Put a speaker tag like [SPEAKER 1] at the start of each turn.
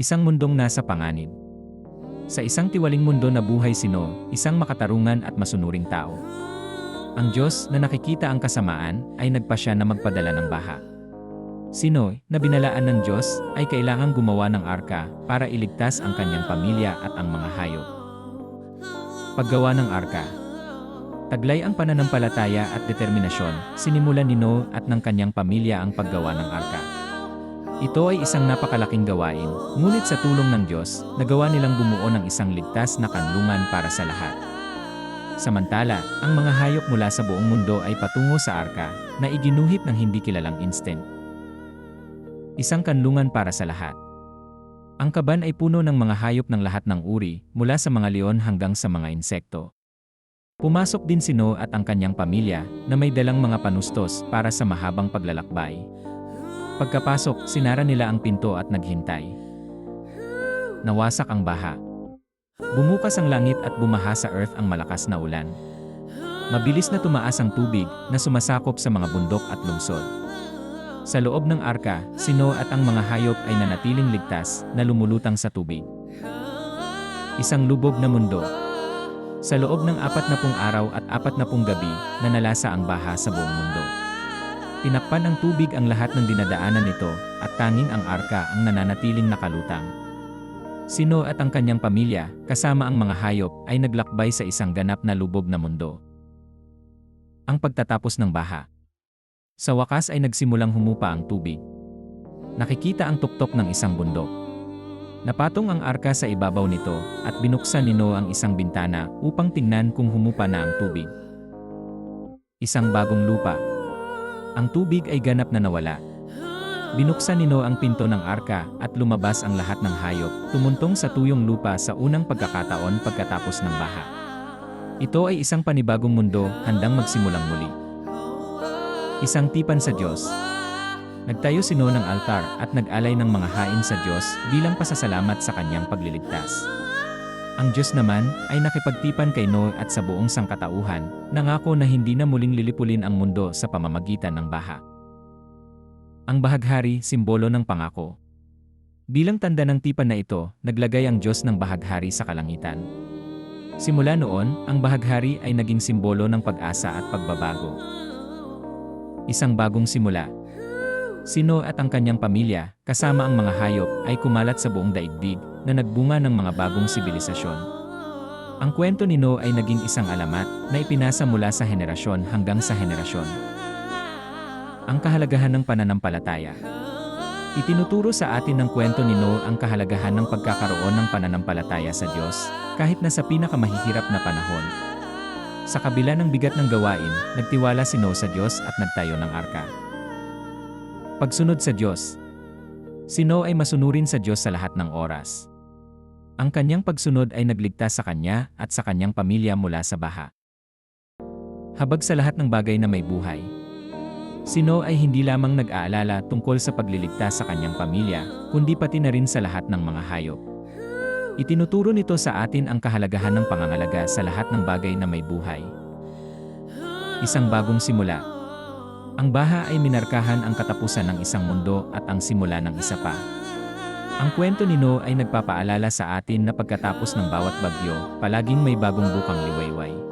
[SPEAKER 1] Isang mundong nasa panganib. Sa isang tiwaling mundo na buhay si Noah, isang makatarungan at masunuring tao. Ang Diyos na nakikita ang kasamaan ay nagpasya na magpadala ng baha. Si Noah, na binalaan ng Diyos, ay kailangang gumawa ng arka para iligtas ang kanyang pamilya at ang mga hayop. Paggawa ng arka Taglay ang pananampalataya at determinasyon, sinimulan ni Noah at ng kanyang pamilya ang paggawa ng arka. Ito ay isang napakalaking gawain, ngunit sa tulong ng Diyos, nagawa nilang bumuo ng isang ligtas na kanlungan para sa lahat. Samantala, ang mga hayop mula sa buong mundo ay patungo sa arka, na iginuhit ng hindi kilalang instant. Isang kanlungan para sa lahat. Ang kaban ay puno ng mga hayop ng lahat ng uri, mula sa mga leon hanggang sa mga insekto. Pumasok din si Noah at ang kanyang pamilya, na may dalang mga panustos para sa mahabang paglalakbay. Pagkapasok, sinara nila ang pinto at naghintay. Nawasak ang baha. Bumukas ang langit at bumaha sa earth ang malakas na ulan. Mabilis na tumaas ang tubig na sumasakop sa mga bundok at lungsod. Sa loob ng arka, si Noah at ang mga hayop ay nanatiling ligtas na lumulutang sa tubig. Isang lubog na mundo. Sa loob ng apat na pung araw at apat na pung gabi, nanalasa ang baha sa buong mundo. Tinakpan ng tubig ang lahat ng dinadaanan nito, at tanging ang arka ang nananatiling nakalutang. Si Noah at ang kanyang pamilya, kasama ang mga hayop, ay naglakbay sa isang ganap na lubog na mundo. Ang pagtatapos ng baha. Sa wakas ay nagsimulang humupa ang tubig. Nakikita ang tuktok ng isang bundok. Napatong ang arka sa ibabaw nito at binuksan ni Noah ang isang bintana upang tingnan kung humupa na ang tubig. Isang bagong lupa. Ang tubig ay ganap na nawala. Binuksan ni Noah ang pinto ng arka at lumabas ang lahat ng hayop, tumuntong sa tuyong lupa sa unang pagkakataon pagkatapos ng baha. Ito ay isang panibagong mundo handang magsimulang muli. Isang tipan sa Diyos. Nagtayo si Noah ng altar at nag-alay ng mga hain sa Diyos bilang pasasalamat sa kanyang pagliligtas. Ang Diyos naman ay nakipagtipan kay Noah at sa buong sangkatauhan, nangako na hindi na muling lilipulin ang mundo sa pamamagitan ng baha. Ang bahaghari, simbolo ng pangako. Bilang tanda ng tipan na ito, naglagay ang Diyos ng bahaghari sa kalangitan. Simula noon, ang bahaghari ay naging simbolo ng pag-asa at pagbabago. Isang bagong simula. Sino at ang kanyang pamilya, kasama ang mga hayop, ay kumalat sa buong daigdig na nagbunga ng mga bagong sibilisasyon. Ang kwento ni Noah ay naging isang alamat na ipinasa mula sa henerasyon hanggang sa henerasyon. Ang kahalagahan ng pananampalataya. Itinuturo sa atin ng kwento ni Noah ang kahalagahan ng pagkakaroon ng pananampalataya sa Diyos, kahit na sa pinakamahihirap na panahon. Sa kabila ng bigat ng gawain, nagtiwala si Noah sa Diyos at nagtayo ng arka. Pagsunod sa Diyos. Si Noah ay masunurin sa Diyos sa lahat ng oras. Ang kanyang pagsunod ay nagligtas sa kanya at sa kanyang pamilya mula sa baha. Habag sa lahat ng bagay na may buhay. Si Noah ay hindi lamang nag-aalala tungkol sa pagliligtas sa kanyang pamilya, kundi pati na rin sa lahat ng mga hayop. Itinuturo nito sa atin ang kahalagahan ng pangangalaga sa lahat ng bagay na may buhay. Isang bagong simula. Ang baha ay minarkahan ang katapusan ng isang mundo at ang simula ng isa pa. Ang kwento ni Noah ay nagpapaalala sa atin na pagkatapos ng bawat bagyo, palaging may bagong bukang liwayway.